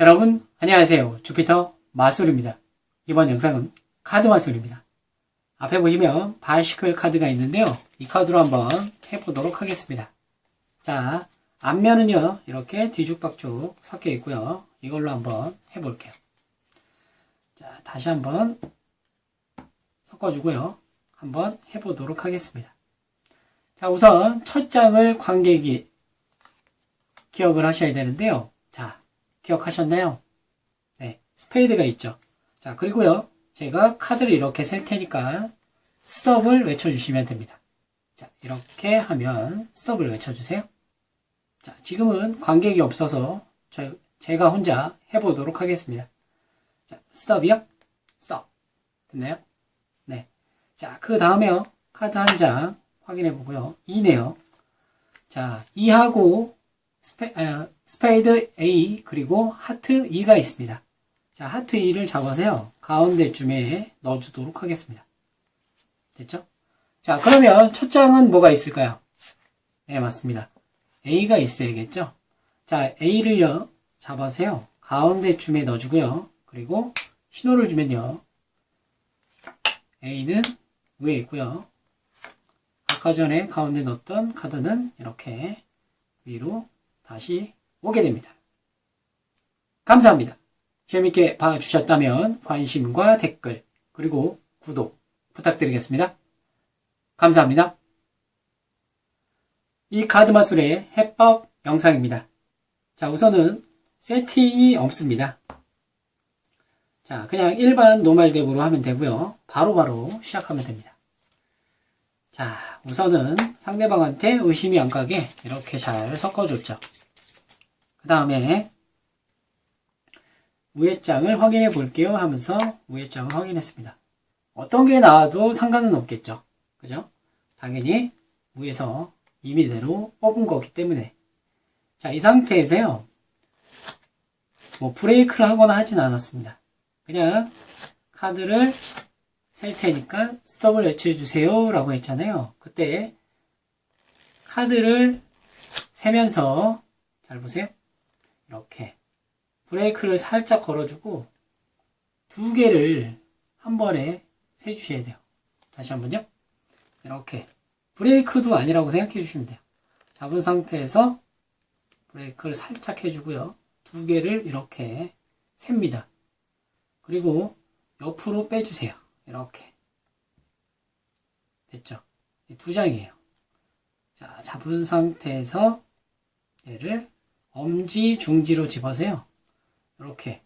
여러분, 안녕하세요. 주피터 마술입니다. 이번 영상은 카드 마술입니다. 앞에 보시면 바이시클 카드가 있는데요. 이 카드로 한번 해보도록 하겠습니다. 자, 앞면은요, 이렇게 뒤죽박죽 섞여 있고요. 이걸로 한번 해볼게요. 자, 다시 한번 섞어주고요. 한번 해보도록 하겠습니다. 자, 우선 첫 장을 관객이 기억을 하셔야 되는데요. 자, 기억하셨나요? 네, 스페이드가 있죠. 자, 그리고요, 제가 카드를 이렇게 셀 테니까 스톱을 외쳐주시면 됩니다. 자, 이렇게 하면 스톱을 외쳐주세요. 자, 지금은 관객이 없어서 저, 제가 혼자 해보도록 하겠습니다. 자, 스톱이요? 스톱. 됐나요? 네. 자, 그 다음에요. 카드 한 장 확인해 보고요. 2네요. 자, 2하고 스페, 아, 스페이드 A 그리고 하트 2가 있습니다. 자, 하트 2를 잡아서요. 가운데쯤에 넣어주도록 하겠습니다. 됐죠? 자, 그러면 첫 장은 뭐가 있을까요? 네, 맞습니다. A가 있어야겠죠? 자, A를요. 잡아서요. 가운데쯤에 넣어주고요. 그리고 신호를 주면요. A는 위에 있고요. 아까 전에 가운데 넣었던 카드는 이렇게 위로 다시 오게 됩니다. 감사합니다. 재밌게 봐주셨다면 관심과 댓글 그리고 구독 부탁드리겠습니다. 감사합니다. 이 카드 마술의 해법 영상입니다. 자, 우선은 세팅이 없습니다. 자, 그냥 일반 노말 덱으로 하면 되고요. 바로바로 바로 시작하면 됩니다. 자, 우선은 상대방한테 의심이 안 가게 이렇게 잘 섞어줬죠. 그 다음에 위에 장을 확인해 볼게요 하면서 위에 장을 확인했습니다. 어떤 게 나와도 상관은 없겠죠. 그죠? 당연히 위에서 임의대로 뽑은 거기 때문에 자, 이 상태에서요. 뭐 브레이크를 하거나 하진 않았습니다. 그냥 카드를 셀 테니까 스톱을 외쳐 주세요 라고 했잖아요. 그때 카드를 세면서 잘 보세요. 이렇게 브레이크를 살짝 걸어주고 두 개를 한 번에 세 주셔야 돼요. 다시 한번요. 이렇게 브레이크도 아니라고 생각해 주시면 돼요. 잡은 상태에서 브레이크를 살짝 해주고요. 두 개를 이렇게 셉니다. 그리고 옆으로 빼주세요. 이렇게 됐죠? 두 장이에요. 자, 잡은 상태에서 얘를 엄지, 중지로 집어서요. 이렇게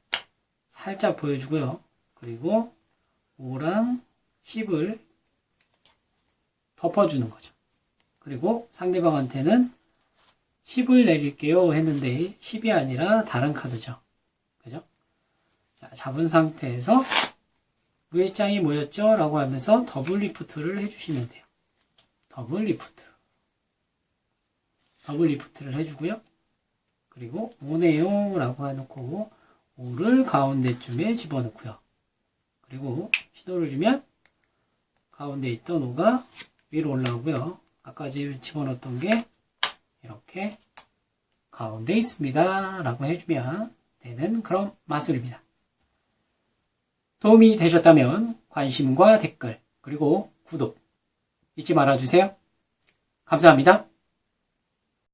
살짝 보여주고요. 그리고 5랑 10을 덮어주는 거죠. 그리고 상대방한테는 10을 내릴게요 했는데 10이 아니라 다른 카드죠. 그죠? 자, 잡은 상태에서 위에 장이 뭐였죠? 라고 하면서 더블 리프트를 해주시면 돼요. 더블 리프트. 더블 리프트를 해주고요. 그리고 5네요. 라고 해놓고 5를 가운데쯤에 집어넣고요. 그리고 신호를 주면 가운데 있던 5가 위로 올라오고요. 아까 집어넣었던 게 이렇게 가운데 있습니다. 라고 해주면 되는 그런 마술입니다. 도움이 되셨다면 관심과 댓글 그리고 구독 잊지 말아주세요. 감사합니다.